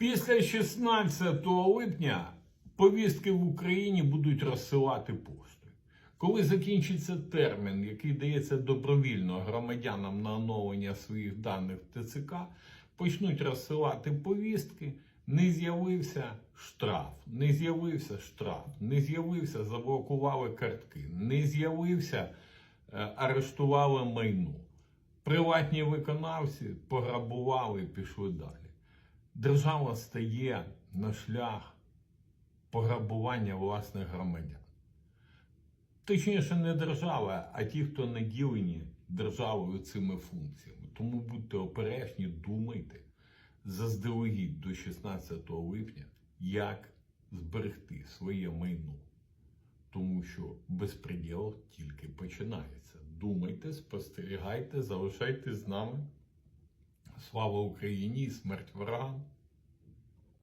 Після 16 липня повістки в Україні будуть розсилати поштою. Коли закінчиться термін, який дається добровільно громадянам на оновлення своїх даних ТЦК, почнуть розсилати повістки. Не з'явився штраф, не з'явився штраф, не з'явився, заблокували картки, не з'явився, е, арештували майно. Приватні виконавці пограбували пішли далі. Держава стає на шлях пограбування власних громадян. Точніше, не держава, а ті, хто наділені державою цими функціями. Тому будьте обережні, думайте заздалегідь до 16 липня, як зберегти своє майно. Тому що безпреділ тільки починається. Думайте, спостерігайте, залишайтесь з нами. Слава Україні смерть ворогам!